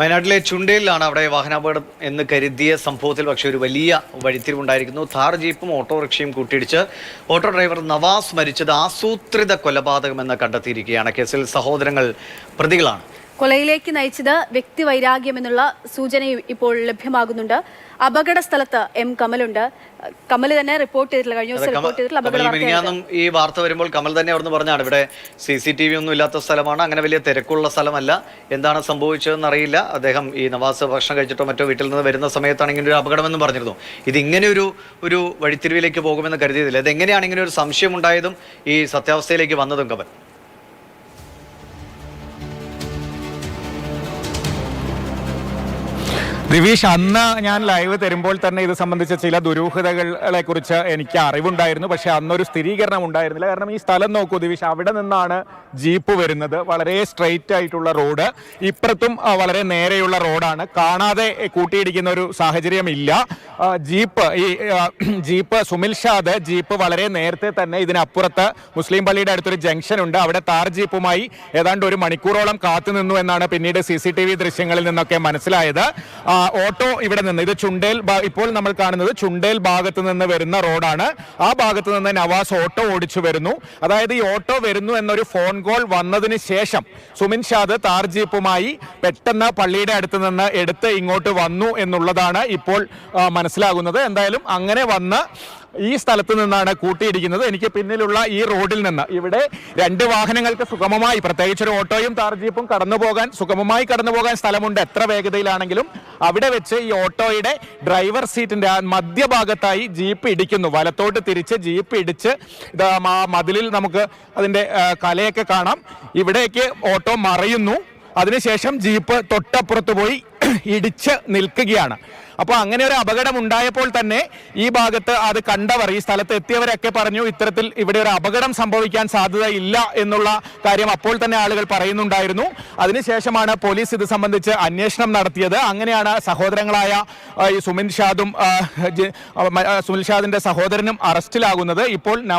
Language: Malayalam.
വയനാട്ടിലെ ചുണ്ടയിലാണ് അവിടെ വാഹനാപകടം എന്ന് കരുതിയ സംഭവത്തിൽ പക്ഷേ ഒരു വലിയ വഴിത്തിരിവുണ്ടായിരിക്കുന്നു. ഥാർ ജീപ്പും ഓട്ടോറിക്ഷയും കൂട്ടിയിടിച്ച് ഓട്ടോ ഡ്രൈവർ നവാസ് മരിച്ചത് ആസൂത്രിത കൊലപാതകമെന്ന് കണ്ടെത്തിയിരിക്കുകയാണ്. കേസിൽ സഹോദരങ്ങൾ പ്രതികളാണ്. കൊലയിലേക്ക് നയിച്ചത് വ്യക്തിവൈരാഗ്യം എന്നുള്ള സൂചനയും ഇപ്പോൾ ലഭ്യമാകുന്നുണ്ട്. അപകട സ്ഥലത്ത് എം കമലുണ്ട്. കമൽ തന്നെ റിപ്പോർട്ട് ചെയ്തിട്ടില്ല. കഴിഞ്ഞ ദിവസം റിപ്പോർട്ട് അപകട ഈ വാർത്ത വരുമ്പോൾ കമൽ തന്നെ അവിടുന്ന് പറഞ്ഞാണ് ഇവിടെ സി സി ടി വി ഒന്നും ഇല്ലാത്ത സ്ഥലമാണ് അങ്ങനെ വലിയ തിരക്കുള്ള സ്ഥലമല്ല. എന്താണ് സംഭവിച്ചതെന്ന് അറിയില്ല. അദ്ദേഹം ഈ നവാസ് ഭക്ഷണം കഴിച്ചിട്ടോ മറ്റോ വീട്ടിൽ നിന്ന് വരുന്ന സമയത്താണ് ഇങ്ങനെ ഒരു അപകടമെന്ന് പറഞ്ഞിരുന്നു. ഇത് ഇങ്ങനെ ഒരു ഒരു വഴിത്തിരിവിലേക്ക് പോകുമെന്ന് കരുതിയതില്ല. ഇതെങ്ങനെയാണ് ഇങ്ങനെ ഒരു സംശയം ഉണ്ടായതും ഈ സത്യാവസ്ഥയിലേക്ക് വന്നതും കമൽ? ദിവീഷ് അന്ന് ഞാൻ ലൈവ് തരുമ്പോൾ തന്നെ ഇത് സംബന്ധിച്ച ചില ദുരൂഹതകളെ കുറിച്ച് എനിക്ക് അറിവുണ്ടായിരുന്നു. പക്ഷെ അന്നൊരു സ്ഥിരീകരണം ഉണ്ടായിരുന്നില്ല. കാരണം ഈ സ്ഥലം നോക്കൂ ദിവീഷ്. അവിടെ നിന്നാണ് ജീപ്പ് വരുന്നത്. വളരെ സ്ട്രെയിറ്റ് ആയിട്ടുള്ള റോഡ്. ഇപ്പുറത്തും വളരെ നേരെയുള്ള റോഡാണ്. കാണാതെ കൂട്ടിയിടിക്കുന്ന ഒരു സാഹചര്യം ഇല്ല. ജീപ്പ് ഈ ജീപ്പ് സുമിൽ ഷാദ് ജീപ്പ് വളരെ നേരത്തെ തന്നെ ഇതിനപ്പുറത്ത് മുസ്ലിം പള്ളിയുടെ അടുത്തൊരു ജംഗ്ഷൻ ഉണ്ട്. അവിടെ താർ ജീപ്പുമായി ഏതാണ്ട് ഒരു മണിക്കൂറോളം കാത്തുനിന്നു എന്നാണ് പിന്നീട് സി ദൃശ്യങ്ങളിൽ നിന്നൊക്കെ മനസ്സിലായത്. ഓട്ടോ ഇവിടെ നിന്ന് ഇത് ചുണ്ടേൽ ഇപ്പോൾ നമ്മൾ കാണുന്നത് ചുണ്ടേൽ ഭാഗത്ത് നിന്ന് വരുന്ന റോഡാണ്. ആ ഭാഗത്ത് നിന്ന് നവാസ് ഓട്ടോ ഓടിച്ചു വരുന്നു. അതായത് ഈ ഓട്ടോ വരുന്നു എന്നൊരു ഫോൺ കോൾ വന്നതിന് ശേഷം സുമിൻ ഷാദ് താർ ജീപ്പുമായി പെട്ടെന്ന് പള്ളിയുടെ അടുത്ത് നിന്ന് എടുത്ത് ഇങ്ങോട്ട് വന്നു എന്നുള്ളതാണ് ഇപ്പോൾ മനസ്സിലാകുന്നത്. എന്തായാലും അങ്ങനെ വന്ന് ഈ സ്ഥലത്ത് നിന്നാണ് കൂട്ടിയിടിക്കുന്നത്. എനിക്ക് പിന്നിലുള്ള ഈ റോഡിൽ നിന്ന് ഇവിടെ രണ്ട് വാഹനങ്ങൾക്ക് സുഗമമായി പ്രത്യേകിച്ച് ഒരു ഓട്ടോയും താർ ജീപ്പും കടന്നു പോകാൻ സുഗമമായി കടന്നു പോകാൻ സ്ഥലമുണ്ട്. എത്ര വേഗതയിലാണെങ്കിലും അവിടെ വെച്ച് ഈ ഓട്ടോയുടെ ഡ്രൈവർ സീറ്റിന്റെ ആ മധ്യഭാഗത്തായി ജീപ്പ് ഇടിക്കുന്നു. വലത്തോട്ട് തിരിച്ച് ജീപ്പ് ഇടിച്ച് മതിലിൽ നമുക്ക് അതിന്റെ കലയൊക്കെ കാണാം. ഇവിടേക്ക് ഓട്ടോ മറയുന്നു. അതിനുശേഷം ജീപ്പ് തൊട്ടപ്പുറത്ത് പോയി ഇടിച്ച് നിൽക്കുകയാണ്. അപ്പോൾ അങ്ങനെ ഒരു അപകടം ഉണ്ടായപ്പോൾ തന്നെ ഈ ഭാഗത്ത് അത് കണ്ടവർ ഈ സ്ഥലത്ത് എത്തിയവരൊക്കെ പറഞ്ഞു ഇത്തരത്തിൽ ഇവിടെ ഒരു അപകടം സംഭവിക്കാൻ സാധ്യതയില്ല എന്നുള്ള കാര്യം അപ്പോൾ തന്നെ ആളുകൾ പറയുന്നുണ്ടായിരുന്നു. അതിനുശേഷമാണ് പോലീസ് ഇത് സംബന്ധിച്ച് അന്വേഷണം നടത്തിയത്. അങ്ങനെയാണ് സഹോദരങ്ങളായ ഈ സുമിൻ ഷാദും സഹോദരനും അറസ്റ്റിലാകുന്നത്. ഇപ്പോൾ